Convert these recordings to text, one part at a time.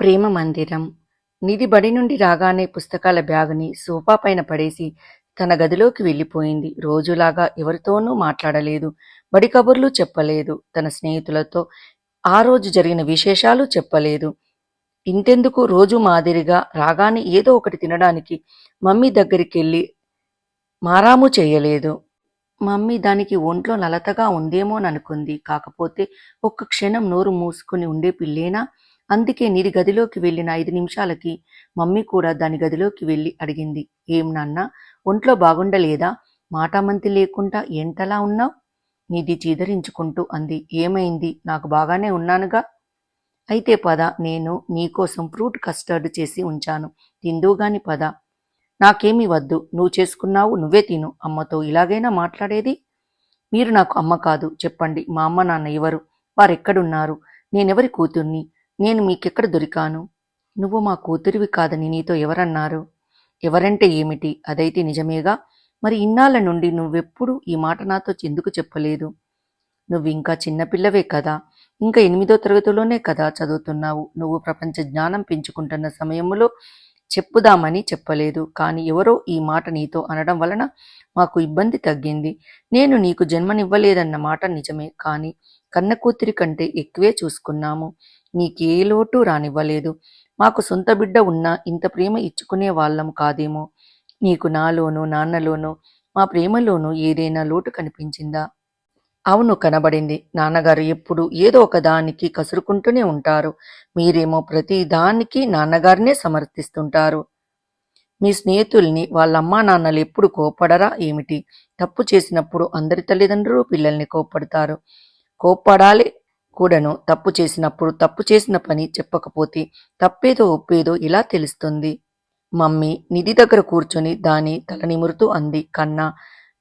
ప్రేమ మందిరం. నిధి బడి నుండి రాగానే పుస్తకాల బ్యాగుని సోఫా పైన పడేసి తన గదిలోకి వెళ్ళిపోయింది. రోజులాగా ఎవరితోనూ మాట్లాడలేదు. బడి కబుర్లు చెప్పలేదు. తన స్నేహితులతో ఆ రోజు జరిగిన విశేషాలు చెప్పలేదు. ఇంతెందుకు రోజు మాదిరిగా రాగానే ఏదో ఒకటి తినడానికి మమ్మీ దగ్గరికి వెళ్ళి మారాము చేయలేదు. మమ్మీ దానికి ఒంట్లో నలతగా ఉందేమోననుకుంది. కాకపోతే ఒక్క క్షణం నోరు మూసుకుని ఉండే పిల్లేనా? అందుకే నీది గదిలోకి వెళ్ళిన ఐదు నిమిషాలకి మమ్మీ కూడా దాని గదిలోకి వెళ్ళి అడిగింది. ఏం నాన్న ఒంట్లో బాగుండలేదా? మాటామంతి లేకుండా ఏంటలా ఉన్నావు? నిధి చీదరించుకుంటూ అంది. ఏమైంది? నాకు బాగానే ఉన్నానుగా. అయితే పద నేను నీకోసం ఫ్రూట్ కస్టర్డ్ చేసి ఉంచాను. తిందుగాని పద. నాకేమీ వద్దు. నువ్వు చేసుకున్నావు నువ్వే తిను. అమ్మతో ఇలాగైనా మాట్లాడేది? మీరు నాకు అమ్మ కాదు. చెప్పండి. మా అమ్మ నాన్న ఎవరు? వారెక్కడున్నారు? నేనెవరి కూతుర్ని? నేను మీకెక్కడ దొరికాను? నువ్వు మా కూతురివి కాదని నీతో ఎవరన్నారు? ఎవరంటే ఏమిటి? అదైతే నిజమేగా? మరి ఇన్నాళ్ళ నుండి నువ్వెప్పుడు ఈ మాట నాతో ఎందుకు చెప్పలేదు? నువ్వు ఇంకా చిన్నపిల్లవే కదా? ఇంకా ఎనిమిదో తరగతిలోనే కదా చదువుతున్నావు? నువ్వు ప్రపంచ జ్ఞానం పెంచుకుంటున్న సమయంలో చెప్పుదామని చెప్పలేదు. కానీ ఎవరో ఈ మాట నీతో అనడం వలన మాకు ఇబ్బంది తగ్గింది. నేను నీకు జన్మనివ్వలేదన్న మాట నిజమే కానీ కన్న కూతురి కంటే ఎక్కువే చూసుకున్నాము. నీకే లోటు రానివ్వలేదు. మాకు సొంత బిడ్డ ఉన్నా ఇంత ప్రేమ ఇచ్చుకునే వాళ్ళం కాదేమో. నీకు నాలోనూ నాన్నలోనూ మా ప్రేమలోనూ ఏదైనా లోటు కనిపించిందా? అవును కనబడింది. నాన్నగారు ఎప్పుడు ఏదో ఒక దానికి కసురుకుంటూనే ఉంటారు. మీరేమో ప్రతి దానికి నాన్నగారినే సమర్థిస్తుంటారు. మీ స్నేహితుల్ని వాళ్ళ అమ్మా నాన్నలు ఎప్పుడు కోప్పడరా ఏమిటి? తప్పు చేసినప్పుడు అందరి తల్లిదండ్రులు పిల్లల్ని కోప్పడతారు. కోప్పడాలి కూడాను తప్పు చేసినప్పుడు తప్పు చేసిన పని చెప్పకపోతే తప్పేదో ఒప్పేదో ఇలా తెలుస్తుంది. మమ్మీ నిధి దగ్గర కూర్చొని దాని తల నిమురుతూ అంది కన్నా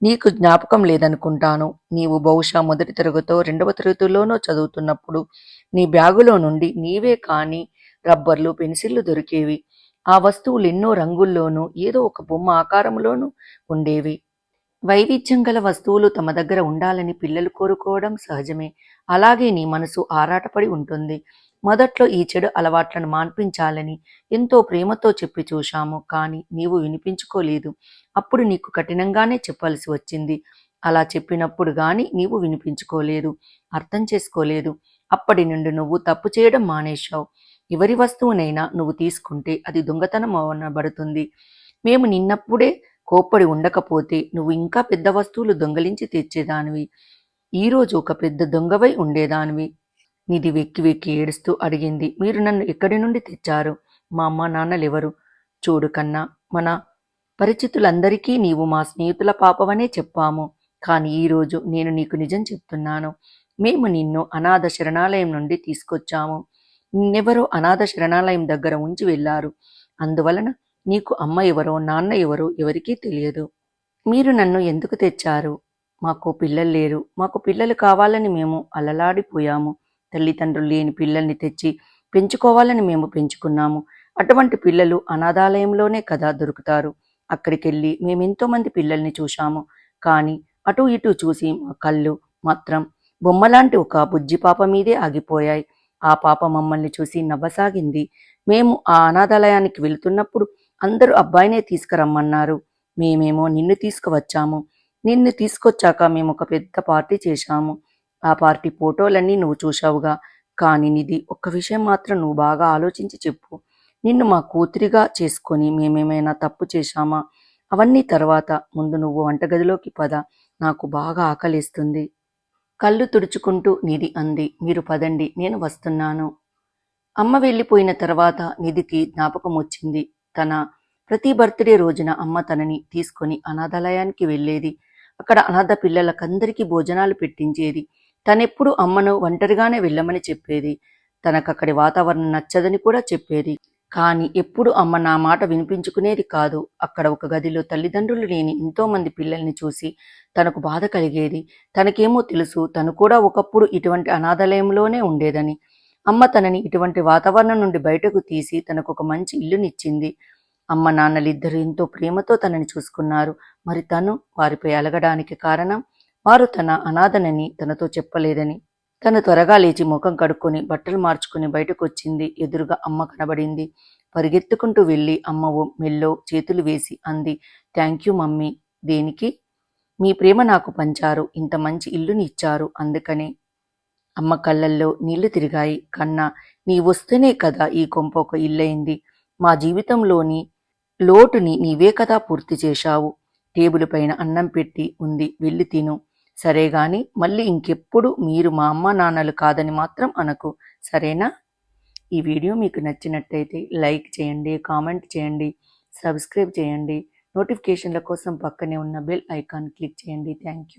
నీకు జ్ఞాపకం లేదనుకుంటాను. నీవు బహుశా మొదటి తరగతో రెండవ తరగతిలోనో చదువుతున్నప్పుడు నీ బ్యాగులో నుండి నీవే కాని రబ్బర్లు పెన్సిళ్ళు దొరికేవి. ఆ వస్తువులు ఎన్నో రంగుల్లోనూ ఏదో ఒక బొమ్మ ఆకారంలోనూ ఉండేవి. వైవిధ్యం గల వస్తువులు తమ దగ్గర ఉండాలని పిల్లలు కోరుకోవడం సహజమే. అలాగే నీ మనసు ఆరాటపడి ఉంటుంది. మొదట్లో ఈ చెడు అలవాట్లను మాన్పించాలని ఎంతో ప్రేమతో చెప్పి చూశాము కానీ నీవు వినిపించుకోలేదు. అప్పుడు నీకు కఠినంగానే చెప్పాల్సి వచ్చింది. అలా చెప్పినప్పుడు గాని నీవు వినిపించుకోలేదు అర్థం చేసుకోలేదు. అప్పటి నుండి నువ్వు తప్పు చేయడం మానేశావు. ఎవరి వస్తువునైనా నువ్వు తీసుకుంటే అది దొంగతనం అవనబడుతుంది. మేము నిన్నప్పుడే కోప్పడి ఉండకపోతే నువ్వు ఇంకా పెద్ద వస్తువులు దొంగలించి తెచ్చేదానివి ఈరోజు ఒక పెద్ద దొంగవై ఉండేదానివి. నిధి వెక్కి వెక్కి ఏడుస్తూ అడిగింది. మీరు నన్ను ఎక్కడి నుండి తెచ్చారు? మా అమ్మ నాన్నలెవరు? చూడు కన్నా మన పరిచితులందరికీ నీవు మా స్నేహితుల పాపవనే చెప్పాము. కానీ ఈరోజు నేను నీకు నిజం చెప్తున్నాను. మేము నిన్ను అనాథ శరణాలయం నుండి తీసుకొచ్చాము. నిన్నెవరో అనాథ శరణాలయం దగ్గర ఉంచి వెళ్ళారు. అందువలన నీకు అమ్మ ఎవరో నాన్న ఎవరో ఎవరికీ తెలియదు. మీరు నన్ను ఎందుకు తెచ్చారు? మాకు పిల్లలు లేరు. మాకు పిల్లలు కావాలని మేము అలలాడిపోయాము. తల్లిదండ్రులు లేని పిల్లల్ని తెచ్చి పెంచుకోవాలని మేము పెంచుకున్నాము. అటువంటి పిల్లలు అనాథాలయంలోనే కదా దొరుకుతారు. అక్కడికి వెళ్ళి మేమెంతో మంది పిల్లల్ని చూశాము. కానీ అటు ఇటు చూసి మా కళ్ళు మాత్రం బొమ్మలాంటి ఒక బుజ్జి పాప మీదే ఆగిపోయాయి. ఆ పాప మమ్మల్ని చూసి నవ్వసాగింది. మేము ఆ అనాథాలయానికి వెళుతున్నప్పుడు అందరూ అబ్బాయినే తీసుకురమ్మన్నారు. మేమేమో నిన్ను తీసుకువచ్చాము. నిన్ను తీసుకొచ్చాక మేము ఒక పెద్ద పార్టీ చేశాము. ఆ పార్టీ ఫోటోలన్నీ నువ్వు చూశావుగా. కానీ నిధి ఒక్క విషయం మాత్రం నువ్వు బాగా ఆలోచించి చెప్పు. నిన్ను మా కూతురిగా చేసుకొని మేమేమైనా తప్పు చేశామా? అవన్నీ తర్వాత. ముందు నువ్వు వంటగదిలోకి పద. నాకు బాగా ఆకలిస్తుంది. కళ్ళు తుడుచుకుంటూ నిధి అంది మీరు పదండి నేను వస్తున్నాను. అమ్మ వెళ్ళిపోయిన తర్వాత నిధికి జ్ఞాపకం వచ్చింది. తన ప్రతి బర్త్డే రోజున అమ్మ తనని తీసుకొని అనాథాలయానికి వెళ్ళేది. అక్కడ అనాథ పిల్లలకందరికీ భోజనాలు పెట్టించేది. తనెప్పుడు అమ్మను ఒంటరిగానే వెళ్ళమని చెప్పేది. తనకక్కడి వాతావరణం నచ్చదని కూడా చెప్పేది. కానీ ఎప్పుడు అమ్మ నా మాట వినిపించుకునేది కాదు. అక్కడ ఒక గదిలో తల్లిదండ్రులు లేని ఎంతోమంది పిల్లల్ని చూసి తనకు బాధ కలిగేది. తనకేమో తెలుసు తను కూడా ఒకప్పుడు ఇటువంటి అనాథాలయంలోనే ఉండేదని. అమ్మ తనని ఇటువంటి వాతావరణం నుండి బయటకు తీసి తనకు ఒక మంచి ఇల్లునిచ్చింది. అమ్మ నాన్నలిద్దరూ ఎంతో ప్రేమతో తనని చూసుకున్నారు. మరి తను వారిపై అలగడానికి కారణం? వారు తన అనాథనని తనతో చెప్పలేదని తను త్వరగా లేచి ముఖం కడుక్కొని బట్టలు మార్చుకుని బయటకు వచ్చింది ఎదురుగా అమ్మ కనబడింది. పరిగెత్తుకుంటూ వెళ్ళి అమ్మవో మెల్లో చేతులు వేసి అంది థ్యాంక్ యూ మమ్మీ. దేనికి? మీ ప్రేమ నాకు పంచారు. ఇంత మంచి ఇల్లుని ఇచ్చారు. అందుకని. అమ్మ కళ్ళల్లో నీళ్ళు తిరిగాయి. కన్నా నీ వస్తేనే కదా ఈ కొంప ఒక ఇల్లయింది. మా జీవితంలోని లోటుని నీవే కదా పూర్తి చేశావు. టేబుల్ పైన అన్నం పెట్టి ఉంది. వెళ్ళి తిను. సరే గాని మళ్ళీ ఇంకెప్పుడు మీరు మా అమ్మ నాన్నలు కాదని మాత్రం అనకు. సరేనా? ఈ వీడియో మీకు నచ్చినట్టయితే లైక్ చేయండి కామెంట్ చేయండి సబ్స్క్రైబ్ చేయండి. నోటిఫికేషన్ల కోసం పక్కనే ఉన్న బెల్ ఐకాన్ క్లిక్ చేయండి. Thank you.